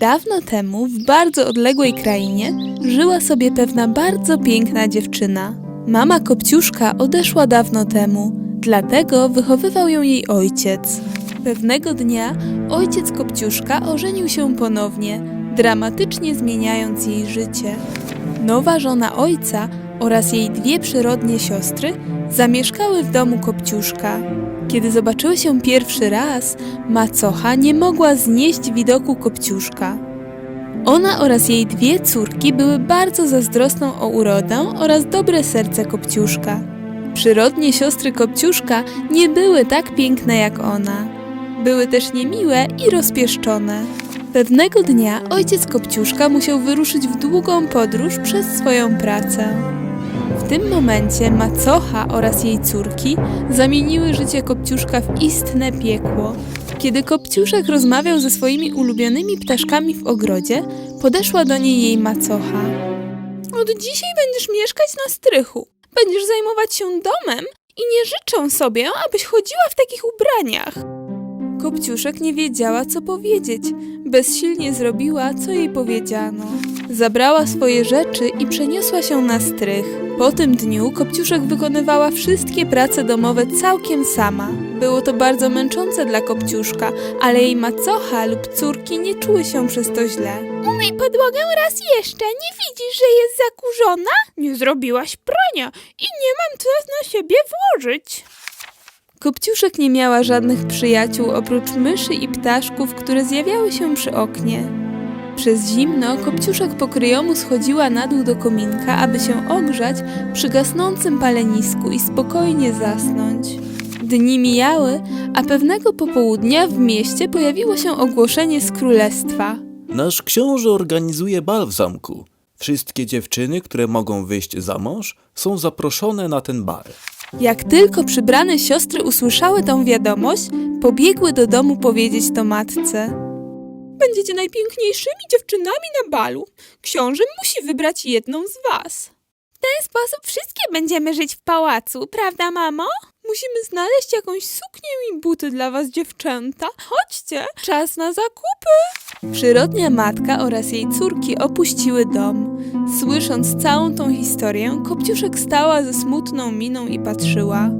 Dawno temu, w bardzo odległej krainie, żyła sobie pewna bardzo piękna dziewczyna. Mama Kopciuszka odeszła dawno temu, dlatego wychowywał ją jej ojciec. Pewnego dnia ojciec Kopciuszka ożenił się ponownie, dramatycznie zmieniając jej życie. Nowa żona ojca oraz jej dwie przyrodnie siostry zamieszkały w domu Kopciuszka. Kiedy zobaczyły się pierwszy raz, macocha nie mogła znieść widoku Kopciuszka. Ona oraz jej dwie córki były bardzo zazdrosną o urodę oraz dobre serce Kopciuszka. Przyrodnie siostry Kopciuszka nie były tak piękne jak ona. Były też niemiłe i rozpieszczone. Pewnego dnia ojciec Kopciuszka musiał wyruszyć w długą podróż przez swoją pracę. Tym momencie macocha oraz jej córki zamieniły życie Kopciuszka w istne piekło. Kiedy Kopciuszek rozmawiał ze swoimi ulubionymi ptaszkami w ogrodzie, podeszła do niej jej macocha. Od dzisiaj będziesz mieszkać na strychu. Będziesz zajmować się domem i nie życzę sobie, abyś chodziła w takich ubraniach. Kopciuszek nie wiedziała, co powiedzieć. Bezsilnie zrobiła, co jej powiedziano. Zabrała swoje rzeczy i przeniosła się na strych. Po tym dniu Kopciuszek wykonywała wszystkie prace domowe całkiem sama. Było to bardzo męczące dla Kopciuszka, ale jej macocha lub córki nie czuły się przez to źle. Umyj podłogę raz jeszcze, nie widzisz, że jest zakurzona? Nie zrobiłaś prania i nie mam co na siebie włożyć. Kopciuszek nie miała żadnych przyjaciół oprócz myszy i ptaszków, które zjawiały się przy oknie. Przez zimno Kopciuszek po kryjomu schodziła na dół do kominka, aby się ogrzać przy gasnącym palenisku i spokojnie zasnąć. Dni mijały, a pewnego popołudnia w mieście pojawiło się ogłoszenie z królestwa. Nasz książę organizuje bal w zamku. Wszystkie dziewczyny, które mogą wyjść za mąż, są zaproszone na ten bal. Jak tylko przybrane siostry usłyszały tą wiadomość, pobiegły do domu powiedzieć to matce. Będziecie najpiękniejszymi dziewczynami na balu. Książę musi wybrać jedną z was. W ten sposób wszystkie będziemy żyć w pałacu, prawda, mamo? Musimy znaleźć jakąś suknię i buty dla was, dziewczęta. Chodźcie, czas na zakupy. Przyrodnia matka oraz jej córki opuściły dom. Słysząc całą tą historię, Kopciuszek stała ze smutną miną i patrzyła.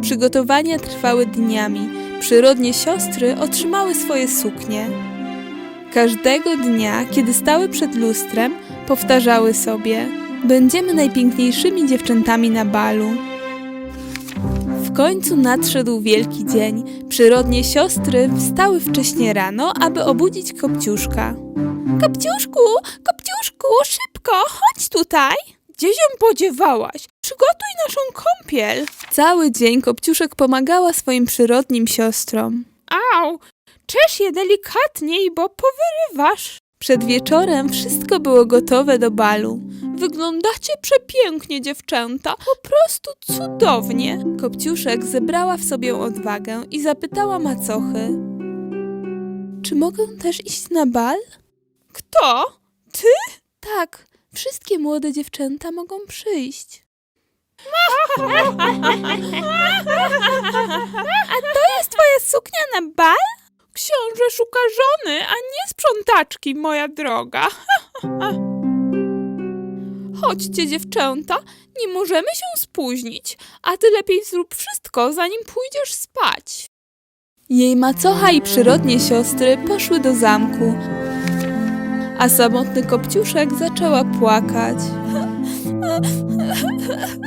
Przygotowania trwały dniami. Przyrodnie siostry otrzymały swoje suknie. Każdego dnia, kiedy stały przed lustrem, powtarzały sobie: Będziemy najpiękniejszymi dziewczętami na balu. W końcu nadszedł wielki dzień. Przyrodnie siostry wstały wcześnie rano, aby obudzić Kopciuszka. Kopciuszku, Kopciuszku, szybko, chodź tutaj! Gdzie się podziewałaś? Przygotuj naszą kąpiel. Cały dzień Kopciuszek pomagała swoim przyrodnim siostrom. Au, czesz je delikatniej, bo powyrywasz. Przed wieczorem wszystko było gotowe do balu. Wyglądacie przepięknie, dziewczęta. Po prostu cudownie. Kopciuszek zebrała w sobie odwagę i zapytała macochy. Czy mogę też iść na bal? Kto? Ty? Tak, wszystkie młode dziewczęta mogą przyjść. A to jest twoja suknia na bal? Książę szuka żony, a nie sprzątaczki, moja droga. Chodźcie, dziewczęta, nie możemy się spóźnić, a ty lepiej zrób wszystko, zanim pójdziesz spać. Jej macocha i przyrodnie siostry poszły do zamku, a samotny kopciuszek zaczęła płakać.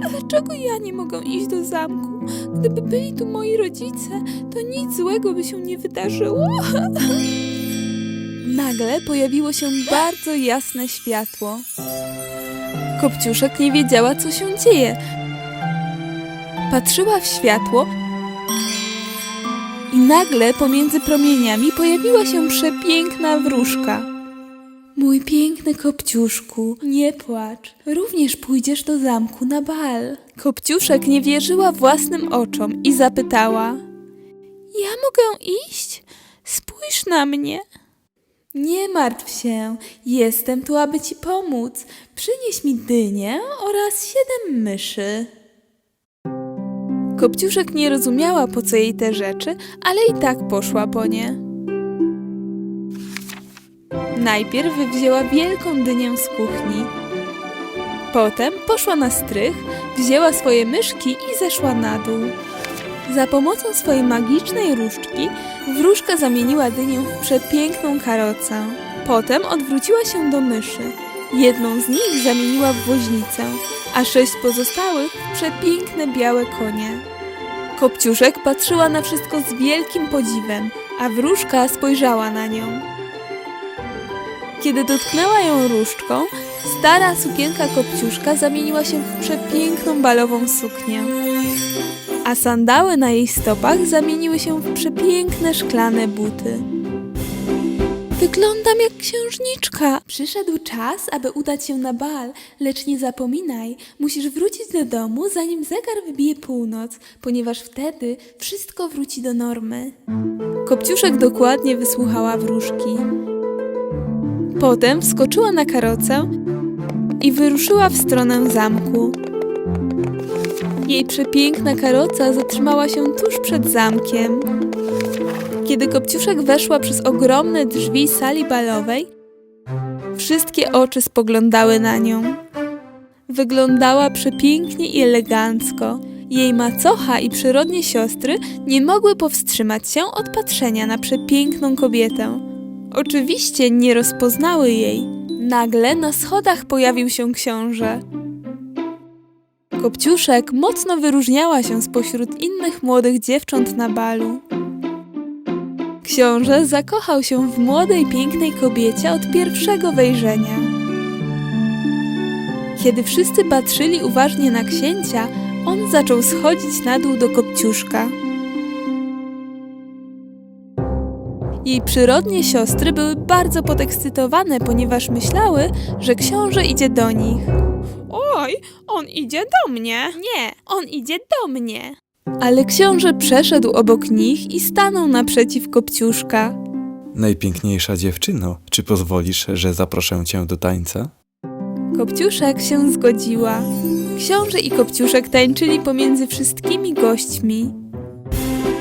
Dlaczego ja nie mogę iść do zamku? Gdyby byli tu moi rodzice, to nic złego by się nie wydarzyło. Nagle pojawiło się bardzo jasne światło. Kopciuszek nie wiedziała, co się dzieje. Patrzyła w światło i nagle pomiędzy promieniami pojawiła się przepiękna wróżka. Mój piękny Kopciuszku, nie płacz. Również pójdziesz do zamku na bal. Kopciuszek nie wierzyła własnym oczom i zapytała: Ja mogę iść? Spójrz na mnie. Nie martw się, jestem tu, aby ci pomóc. Przynieś mi dynię oraz siedem myszy. Kopciuszek nie rozumiała, po co jej te rzeczy, ale i tak poszła po nie. Najpierw wzięła wielką dynię z kuchni. Potem poszła na strych, wzięła swoje myszki i zeszła na dół. Za pomocą swojej magicznej różdżki wróżka zamieniła dynię w przepiękną karocę. Potem odwróciła się do myszy. Jedną z nich zamieniła w woźnicę, a sześć pozostałych w przepiękne białe konie. Kopciuszek patrzyła na wszystko z wielkim podziwem, a wróżka spojrzała na nią. Kiedy dotknęła ją różdżką, stara sukienka kopciuszka zamieniła się w przepiękną balową suknię. A sandały na jej stopach zamieniły się w przepiękne szklane buty. Wyglądam jak księżniczka. Przyszedł czas, aby udać się na bal, lecz nie zapominaj, musisz wrócić do domu, zanim zegar wybije północ, ponieważ wtedy wszystko wróci do normy. Kopciuszek dokładnie wysłuchała wróżki. Potem wskoczyła na karocę i wyruszyła w stronę zamku. Jej przepiękna karoca zatrzymała się tuż przed zamkiem. Kiedy Kopciuszek weszła przez ogromne drzwi sali balowej, wszystkie oczy spoglądały na nią. Wyglądała przepięknie i elegancko. Jej macocha i przyrodnie siostry nie mogły powstrzymać się od patrzenia na przepiękną kobietę. Oczywiście nie rozpoznały jej. Nagle na schodach pojawił się książę. Kopciuszek mocno wyróżniała się spośród innych młodych dziewcząt na balu. Książę zakochał się w młodej, pięknej kobiecie od pierwszego wejrzenia. Kiedy wszyscy patrzyli uważnie na księcia, on zaczął schodzić na dół do kopciuszka. Jej przyrodnie siostry były bardzo podekscytowane, ponieważ myślały, że książę idzie do nich. Oj, on idzie do mnie. Nie, on idzie do mnie. Ale książę przeszedł obok nich i stanął naprzeciw kopciuszka. Najpiękniejsza dziewczyno, czy pozwolisz, że zaproszę cię do tańca? Kopciuszek się zgodziła. Książę i Kopciuszek tańczyli pomiędzy wszystkimi gośćmi.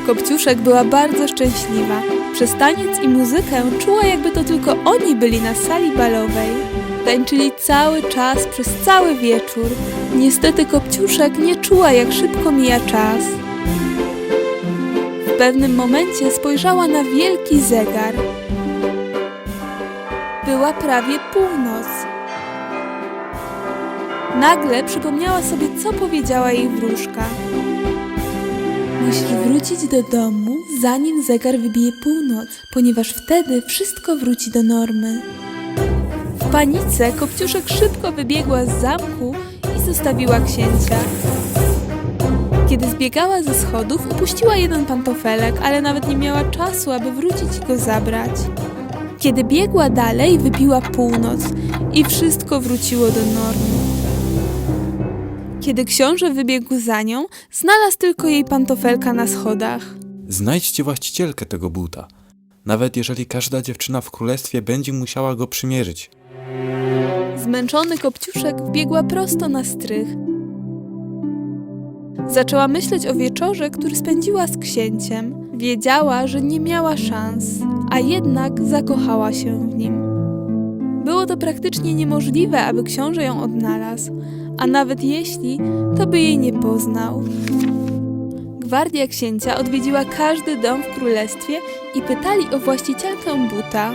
Kopciuszek była bardzo szczęśliwa. Przez taniec i muzykę czuła, jakby to tylko oni byli na sali balowej. Tańczyli cały czas, przez cały wieczór. Niestety Kopciuszek nie czuła, jak szybko mija czas. W pewnym momencie spojrzała na wielki zegar. Była prawie północ. Nagle przypomniała sobie, co powiedziała jej wróżka. Musisz wrócić do domu, zanim zegar wybije północ, ponieważ wtedy wszystko wróci do normy. Panice Kopciuszek szybko wybiegła z zamku i zostawiła księcia. Kiedy zbiegała ze schodów, upuściła jeden pantofelek, ale nawet nie miała czasu, aby wrócić i go zabrać. Kiedy biegła dalej, wybiła północ i wszystko wróciło do normy. Kiedy książę wybiegł za nią, znalazł tylko jej pantofelka na schodach. Znajdźcie właścicielkę tego buta. Nawet jeżeli każda dziewczyna w królestwie będzie musiała go przymierzyć. Zmęczony kopciuszek wbiegła prosto na strych. Zaczęła myśleć o wieczorze, który spędziła z księciem. Wiedziała, że nie miała szans, a jednak zakochała się w nim. Było to praktycznie niemożliwe, aby książę ją odnalazł, a nawet jeśli, to by jej nie poznał. Gwardia księcia odwiedziła każdy dom w królestwie i pytali o właścicielkę buta,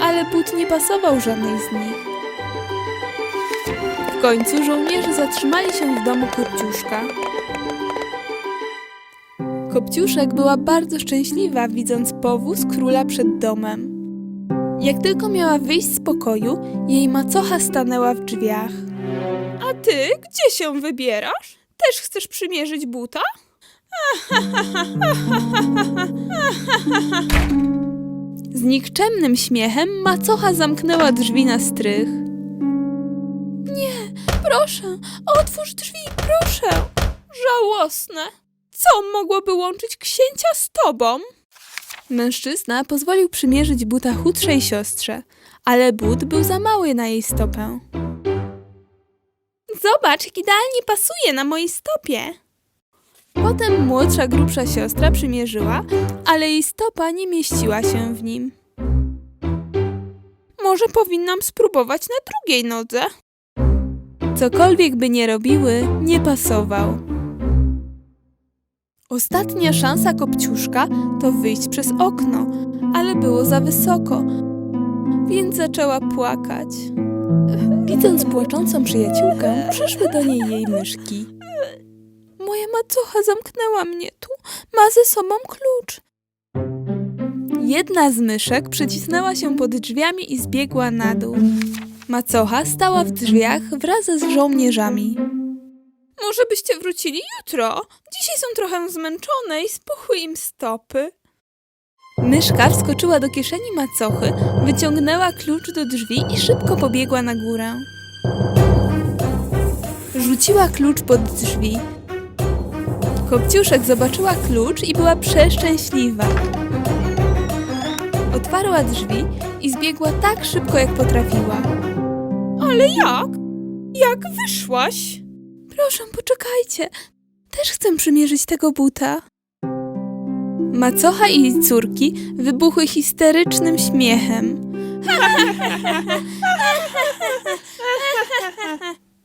ale but nie pasował żadnej z nich. W końcu żołnierze zatrzymali się w domu Kopciuszka. Kopciuszek była bardzo szczęśliwa, widząc powóz króla przed domem. Jak tylko miała wyjść z pokoju, jej macocha stanęła w drzwiach. A ty gdzie się wybierasz? Też chcesz przymierzyć buta? Z nikczemnym śmiechem macocha zamknęła drzwi na strych. Nie, proszę, otwórz drzwi, proszę. Żałosne. Co mogłoby łączyć księcia z tobą? Mężczyzna pozwolił przymierzyć buta chudszej siostrze, ale but był za mały na jej stopę. Zobacz, jak idealnie pasuje na mojej stopie. Potem młodsza, grubsza siostra przymierzyła, ale jej stopa nie mieściła się w nim. Może powinnam spróbować na drugiej nodze? Cokolwiek by nie robiły, nie pasował. Ostatnia szansa Kopciuszka to wyjść przez okno, ale było za wysoko, więc zaczęła płakać. Widząc płaczącą przyjaciółkę, przyszły do niej jej myszki. Moja macocha zamknęła mnie tu, ma ze sobą klucz. Jedna z myszek przycisnęła się pod drzwiami i zbiegła na dół. Macocha stała w drzwiach wraz z żołnierzami. Może byście wrócili jutro? Dzisiaj są trochę zmęczone i spuchły im stopy. Myszka wskoczyła do kieszeni macochy, wyciągnęła klucz do drzwi i szybko pobiegła na górę. Rzuciła klucz pod drzwi. Kopciuszek zobaczyła klucz i była przeszczęśliwa. Otwarła drzwi i zbiegła tak szybko, jak potrafiła. Ale jak? Jak wyszłaś? Proszę, poczekajcie. Też chcę przymierzyć tego buta. Macocha i jej córki wybuchły histerycznym śmiechem.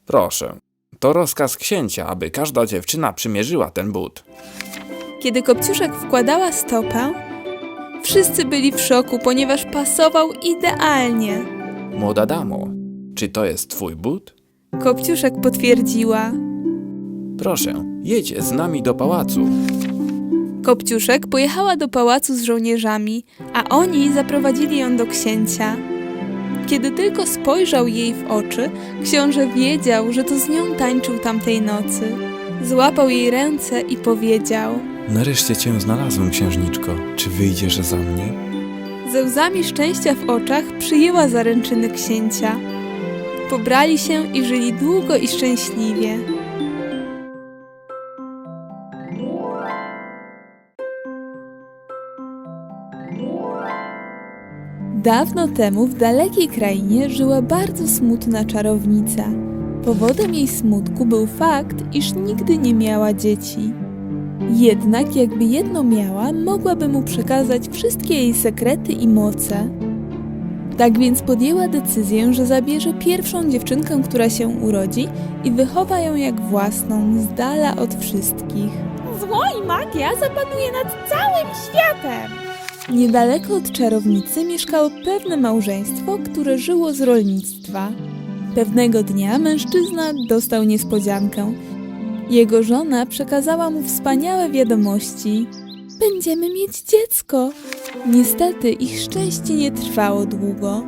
Proszę, to rozkaz księcia, aby każda dziewczyna przymierzyła ten but. Kiedy Kopciuszek wkładała stopę, wszyscy byli w szoku, ponieważ pasował idealnie. Młoda damo, czy to jest twój but? Kopciuszek potwierdziła. Proszę, jedź z nami do pałacu. Kopciuszek pojechała do pałacu z żołnierzami, a oni zaprowadzili ją do księcia. Kiedy tylko spojrzał jej w oczy, książę wiedział, że to z nią tańczył tamtej nocy. Złapał jej ręce i powiedział: Nareszcie cię znalazłem, księżniczko. Czy wyjdziesz za mnie? Ze łzami szczęścia w oczach przyjęła zaręczyny księcia. Pobrali się i żyli długo i szczęśliwie. Dawno temu w dalekiej krainie żyła bardzo smutna czarownica. Powodem jej smutku był fakt, iż nigdy nie miała dzieci. Jednak jakby jedno miała, mogłaby mu przekazać wszystkie jej sekrety i moce. Tak więc podjęła decyzję, że zabierze pierwszą dziewczynkę, która się urodzi i wychowa ją jak własną, z dala od wszystkich. Zło i magia zapanuje nad całym światem. Niedaleko od czarownicy mieszkało pewne małżeństwo, które żyło z rolnictwa. Pewnego dnia mężczyzna dostał niespodziankę. Jego żona przekazała mu wspaniałe wiadomości. Będziemy mieć dziecko. Niestety ich szczęście nie trwało długo.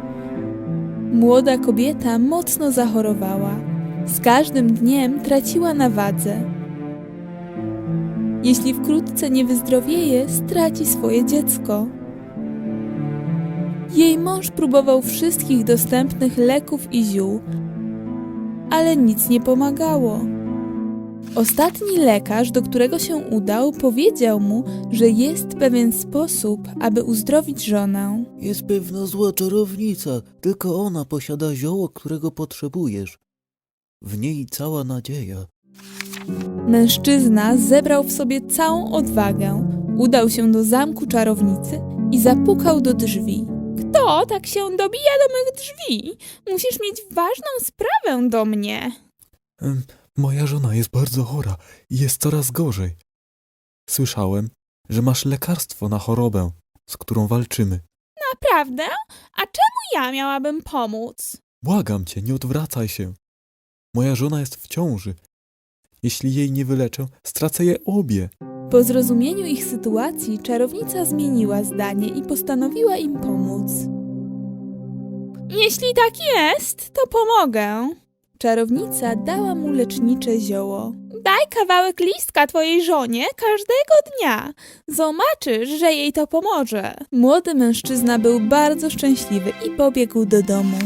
Młoda kobieta mocno zachorowała. Z każdym dniem traciła na wadze. Jeśli wkrótce nie wyzdrowieje, straci swoje dziecko. Jej mąż próbował wszystkich dostępnych leków i ziół, ale nic nie pomagało. Ostatni lekarz, do którego się udał, powiedział mu, że jest pewien sposób, aby uzdrowić żonę. Jest pewna zła czarownica, tylko ona posiada zioło, którego potrzebujesz. W niej cała nadzieja. Mężczyzna zebrał w sobie całą odwagę, udał się do zamku czarownicy i zapukał do drzwi. Kto tak się dobija do mych drzwi? Musisz mieć ważną sprawę do mnie. Moja żona jest bardzo chora i jest coraz gorzej. Słyszałem, że masz lekarstwo na chorobę, z którą walczymy. Naprawdę? A czemu ja miałabym pomóc? Błagam cię, nie odwracaj się. Moja żona jest w ciąży. Jeśli jej nie wyleczę, stracę je obie. Po zrozumieniu ich sytuacji, czarownica zmieniła zdanie i postanowiła im pomóc. Jeśli tak jest, to pomogę. Czarownica dała mu lecznicze zioło. Daj kawałek listka twojej żonie każdego dnia. Zobaczysz, że jej to pomoże. Młody mężczyzna był bardzo szczęśliwy i pobiegł do domu.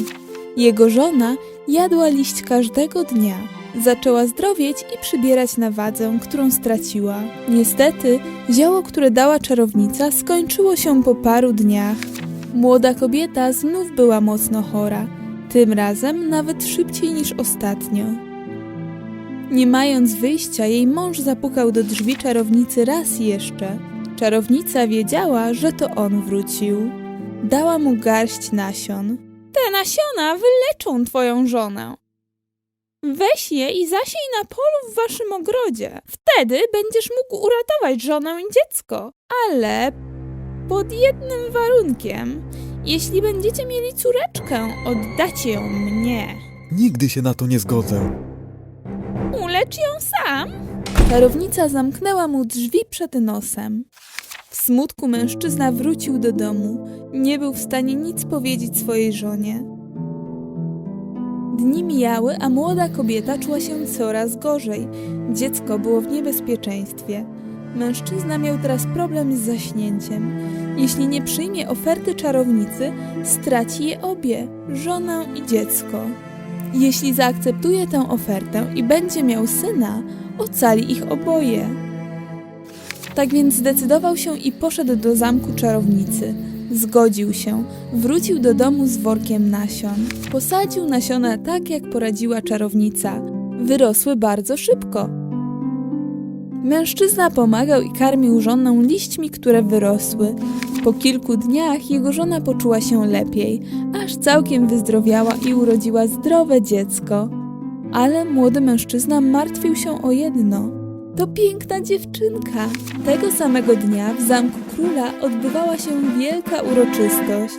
Jego żona jadła liść każdego dnia. Zaczęła zdrowieć i przybierać na wadze, którą straciła. Niestety, zioło, które dała czarownica, skończyło się po paru dniach. Młoda kobieta znów była mocno chora, tym razem nawet szybciej niż ostatnio. Nie mając wyjścia, jej mąż zapukał do drzwi czarownicy raz jeszcze. Czarownica wiedziała, że to on wrócił. Dała mu garść nasion. Te nasiona wyleczą twoją żonę. Weź je i zasiej na polu w waszym ogrodzie. Wtedy będziesz mógł uratować żonę i dziecko. Ale pod jednym warunkiem. Jeśli będziecie mieli córeczkę, oddacie ją mnie. Nigdy się na to nie zgodzę. Ulecz ją sam. Czarownica zamknęła mu drzwi przed nosem. W smutku mężczyzna wrócił do domu. Nie był w stanie nic powiedzieć swojej żonie. Dni mijały, a młoda kobieta czuła się coraz gorzej. Dziecko było w niebezpieczeństwie. Mężczyzna miał teraz problem z zaśnięciem. Jeśli nie przyjmie oferty czarownicy, straci je obie żonę i dziecko. Jeśli zaakceptuje tę ofertę i będzie miał syna, ocali ich oboje. Tak więc zdecydował się i poszedł do zamku czarownicy. Zgodził się, wrócił do domu z workiem nasion. Posadził nasiona tak, jak poradziła czarownica. Wyrosły bardzo szybko. Mężczyzna pomagał i karmił żonę liśćmi, które wyrosły. Po kilku dniach jego żona poczuła się lepiej, aż całkiem wyzdrowiała i urodziła zdrowe dziecko. Ale młody mężczyzna martwił się o jedno. To piękna dziewczynka. Tego samego dnia w zamku króla odbywała się wielka uroczystość.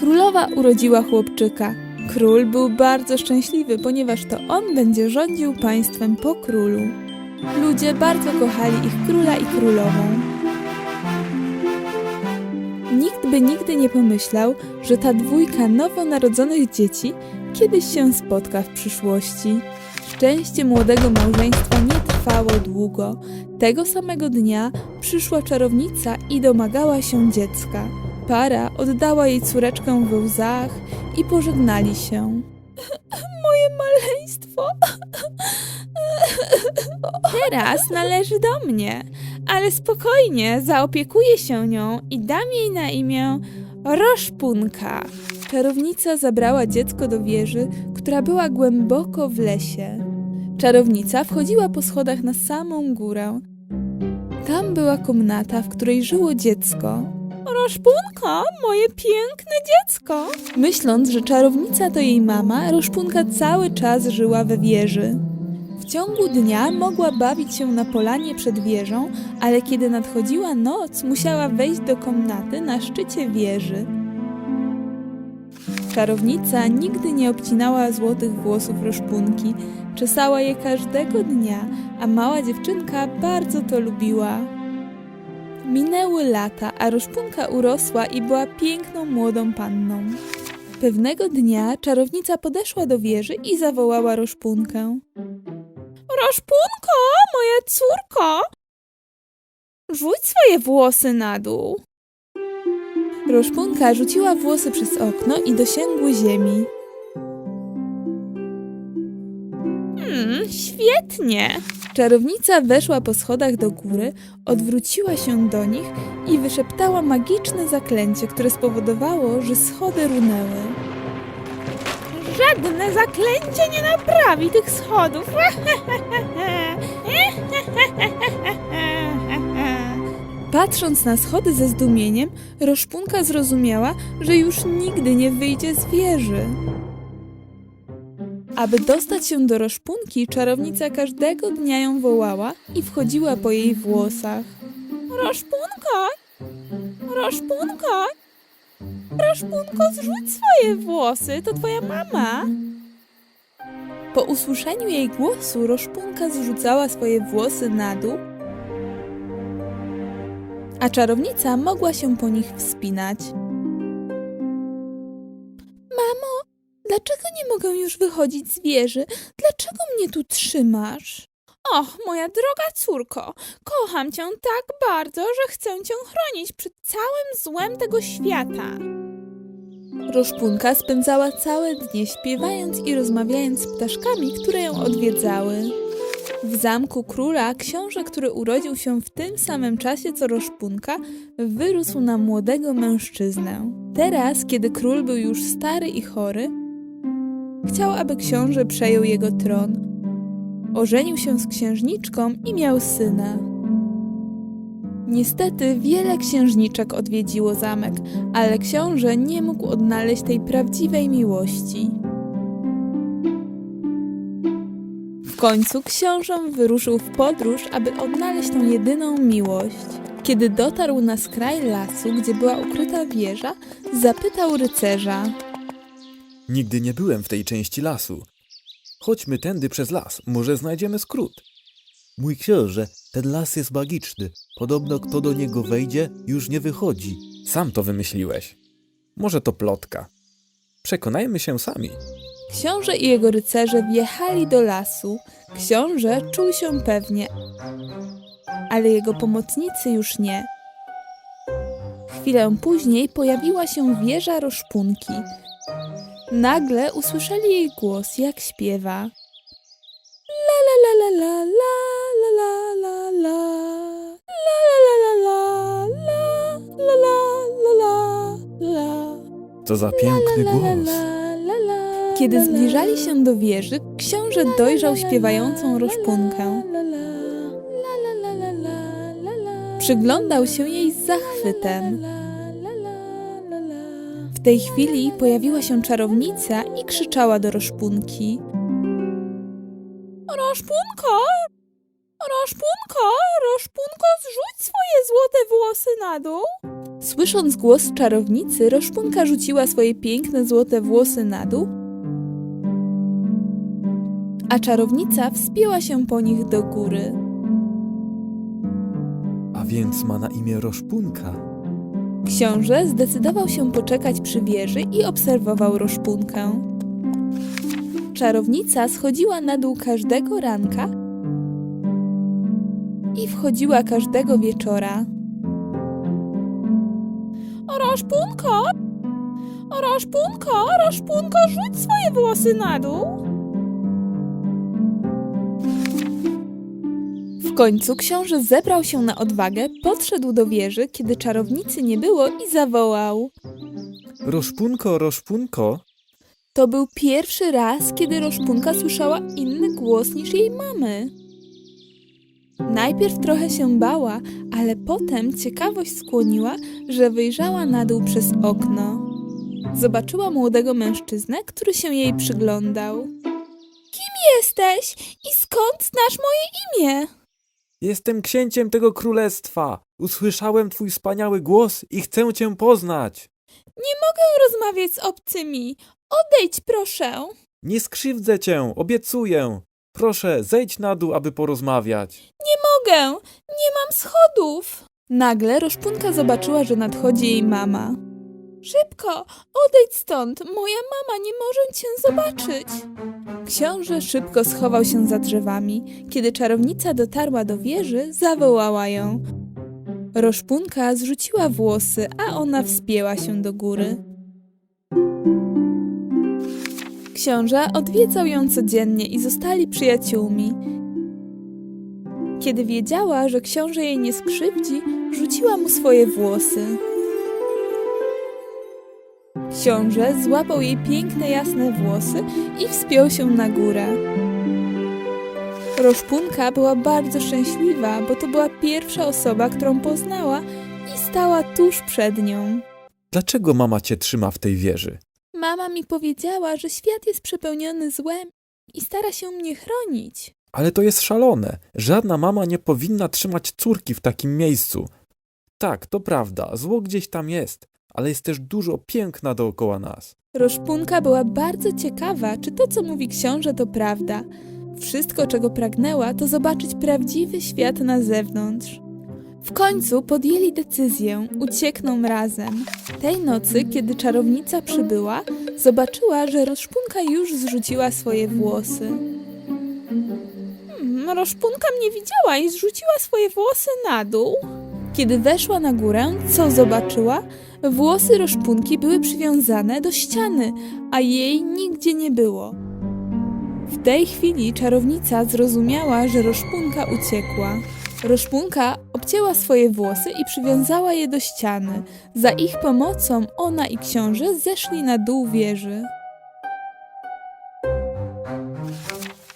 Królowa urodziła chłopczyka. Król był bardzo szczęśliwy, ponieważ to on będzie rządził państwem po królu. Ludzie bardzo kochali ich króla i królową. Nikt by nigdy nie pomyślał, że ta dwójka nowonarodzonych dzieci kiedyś się spotka w przyszłości. Szczęście młodego małżeństwa nie trwało długo. Tego samego dnia przyszła czarownica i domagała się dziecka. Para oddała jej córeczkę we łzach i pożegnali się. Moje maleństwo. Teraz należy do mnie, ale spokojnie zaopiekuję się nią i dam jej na imię Roszpunka. Czarownica zabrała dziecko do wieży, która była głęboko w lesie. Czarownica wchodziła po schodach na samą górę. Tam była komnata, w której żyło dziecko. Roszpunko, moje piękne dziecko. Myśląc, że czarownica to jej mama, Roszpunka cały czas żyła we wieży. W ciągu dnia mogła bawić się na polanie przed wieżą, ale kiedy nadchodziła noc, musiała wejść do komnaty na szczycie wieży. Czarownica nigdy nie obcinała złotych włosów Roszpunki, czesała je każdego dnia, a mała dziewczynka bardzo to lubiła. Minęły lata, a Roszpunka urosła i była piękną młodą panną. Pewnego dnia czarownica podeszła do wieży i zawołała Roszpunkę. Roszpunko, moja córko. Rzuć swoje włosy na dół. Roszpunka rzuciła włosy przez okno i dosięgły ziemi. Hmm, świetnie. Czarownica weszła po schodach do góry, odwróciła się do nich i wyszeptała magiczne zaklęcie, które spowodowało, że schody runęły. Żadne zaklęcie nie naprawi tych schodów. Patrząc na schody ze zdumieniem, Roszpunka zrozumiała, że już nigdy nie wyjdzie z wieży. Aby dostać się do Roszpunki, czarownica każdego dnia ją wołała i wchodziła po jej włosach. Roszpunko, Roszpunko, Roszpunko, zrzuć swoje włosy, to twoja mama. Po usłyszeniu jej głosu, Roszpunka zrzucała swoje włosy na dół, a czarownica mogła się po nich wspinać. Mamo, dlaczego nie mogę już wychodzić z wieży? Dlaczego mnie tu trzymasz? Och, moja droga córko, kocham cię tak bardzo, że chcę cię chronić przed całym złem tego świata. Roszpunka spędzała całe dnie śpiewając i rozmawiając z ptaszkami, które ją odwiedzały. W zamku króla książę, który urodził się w tym samym czasie co Roszpunka, wyrósł na młodego mężczyznę. Teraz, kiedy król był już stary i chory, chciał, aby książę przejął jego tron. Ożenił się z księżniczką i miał syna. Niestety wiele księżniczek odwiedziło zamek, ale książę nie mógł odnaleźć tej prawdziwej miłości. Końcu książę wyruszył w podróż, aby odnaleźć tą jedyną miłość. Kiedy dotarł na skraj lasu, gdzie była ukryta wieża, zapytał rycerza. Nigdy nie byłem w tej części lasu. Chodźmy tędy przez las, może znajdziemy skrót. Mój książę, ten las jest magiczny. Podobno kto do niego wejdzie, już nie wychodzi. Sam to wymyśliłeś. Może to plotka. Przekonajmy się sami. Książę i jego rycerze wjechali do lasu. Książę czuł się pewnie, ale jego pomocnicy już nie. Chwilę później pojawiła się wieża roszpunki. Nagle usłyszeli jej głos, jak śpiewa. La la la la la la la la la la la la la la la la la la la piękny La, la, głos. la, la, la, Kiedy zbliżali się do wieży, książę dojrzał śpiewającą roszpunkę. Przyglądał się jej z zachwytem. W tej chwili pojawiła się czarownica i krzyczała do roszpunki. Roszpunko! Roszpunko! Roszpunko, zrzuć swoje złote włosy na dół! Słysząc głos czarownicy, roszpunka rzuciła swoje piękne złote włosy na dół, a czarownica wspięła się po nich do góry. A więc ma na imię Roszpunka. Książę zdecydował się poczekać przy wieży i obserwował roszpunkę. Czarownica schodziła na dół każdego ranka i wchodziła każdego wieczora. Roszpunko! Roszpunko! Roszpunko, rzuć swoje włosy na dół! W końcu książę zebrał się na odwagę, podszedł do wieży, kiedy czarownicy nie było i zawołał. Roszpunko, Roszpunko. To był pierwszy raz, kiedy Roszpunka słyszała inny głos niż jej mamy. Najpierw trochę się bała, ale potem ciekawość skłoniła, że wyjrzała na dół przez okno. Zobaczyła młodego mężczyznę, który się jej przyglądał. Kim jesteś i skąd znasz moje imię? Jestem księciem tego królestwa. Usłyszałem twój wspaniały głos i chcę cię poznać. Nie mogę rozmawiać z obcymi. Odejdź, proszę. Nie skrzywdzę cię, obiecuję. Proszę, zejdź na dół, aby porozmawiać. Mogę, nie mam schodów. Nagle Roszpunka zobaczyła, że nadchodzi jej mama. Szybko, odejdź stąd, moja mama nie może cię zobaczyć. Książę szybko schował się za drzewami. Kiedy czarownica dotarła do wieży, zawołała ją. Roszpunka zrzuciła włosy, a ona wspięła się do góry. Książę odwiedzał ją codziennie i zostali przyjaciółmi. Kiedy wiedziała, że książę jej nie skrzywdzi, rzuciła mu swoje włosy. Książę złapał jej piękne, jasne włosy i wspiął się na górę. Roszpunka była bardzo szczęśliwa, bo to była pierwsza osoba, którą poznała i stała tuż przed nią. Dlaczego mama cię trzyma w tej wieży? Mama mi powiedziała, że świat jest przepełniony złem i stara się mnie chronić. Ale to jest szalone. Żadna mama nie powinna trzymać córki w takim miejscu. Tak, to prawda, zło gdzieś tam jest, ale jest też dużo piękna dookoła nas. Roszpunka była bardzo ciekawa, czy to, co mówi książę, to prawda. Wszystko, czego pragnęła, to zobaczyć prawdziwy świat na zewnątrz. W końcu podjęli decyzję, uciekną razem. Tej nocy, kiedy czarownica przybyła, zobaczyła, że Roszpunka już zrzuciła swoje włosy. Hmm, Roszpunka mnie widziała i zrzuciła swoje włosy na dół. Kiedy weszła na górę, co zobaczyła? Włosy Roszpunki były przywiązane do ściany, a jej nigdzie nie było. W tej chwili czarownica zrozumiała, że Roszpunka uciekła. Roszpunka obcięła swoje włosy i przywiązała je do ściany. Za ich pomocą ona i książę zeszli na dół wieży.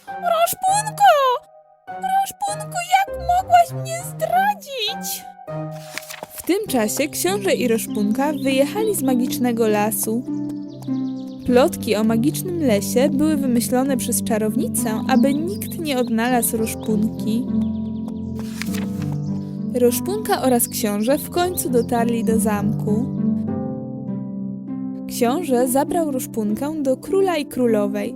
Roszpunko! Roszpunko, jak mogłaś mnie zdradzić? Czasie książę i Roszpunka wyjechali z magicznego lasu. Plotki o magicznym lesie były wymyślone przez czarownicę, aby nikt nie odnalazł Roszpunki. Roszpunka oraz książę w końcu dotarli do zamku. Książę zabrał Roszpunkę do króla i królowej.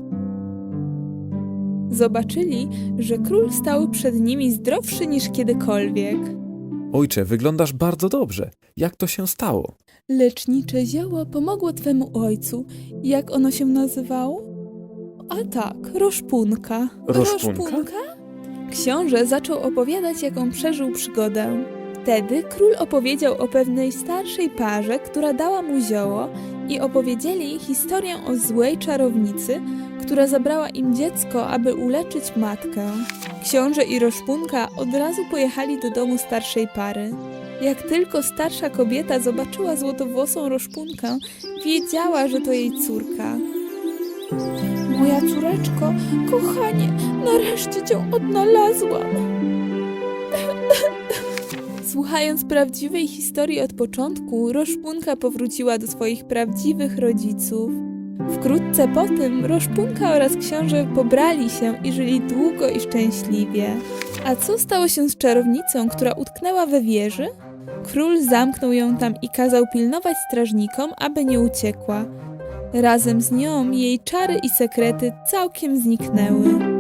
Zobaczyli, że król stał przed nimi zdrowszy niż kiedykolwiek. Ojcze, wyglądasz bardzo dobrze. Jak to się stało? Lecznicze zioło pomogło twemu ojcu. Jak ono się nazywało? A tak, roszpunka. Roszpunka? Książę zaczął opowiadać, jaką przeżył przygodę. Wtedy król opowiedział o pewnej starszej parze, która dała mu zioło i opowiedzieli historię o złej czarownicy, która zabrała im dziecko, aby uleczyć matkę. Książę i Roszpunka od razu pojechali do domu starszej pary. Jak tylko starsza kobieta zobaczyła złotowłosą Roszpunkę, wiedziała, że to jej córka. Moja córeczko, kochanie, nareszcie cię odnalazłam. Słuchając prawdziwej historii od początku, Roszpunka powróciła do swoich prawdziwych rodziców. Wkrótce po tym Roszpunka oraz książę pobrali się i żyli długo i szczęśliwie. A co stało się z czarownicą, która utknęła we wieży? Król zamknął ją tam i kazał pilnować strażnikom, aby nie uciekła. Razem z nią jej czary i sekrety całkiem zniknęły.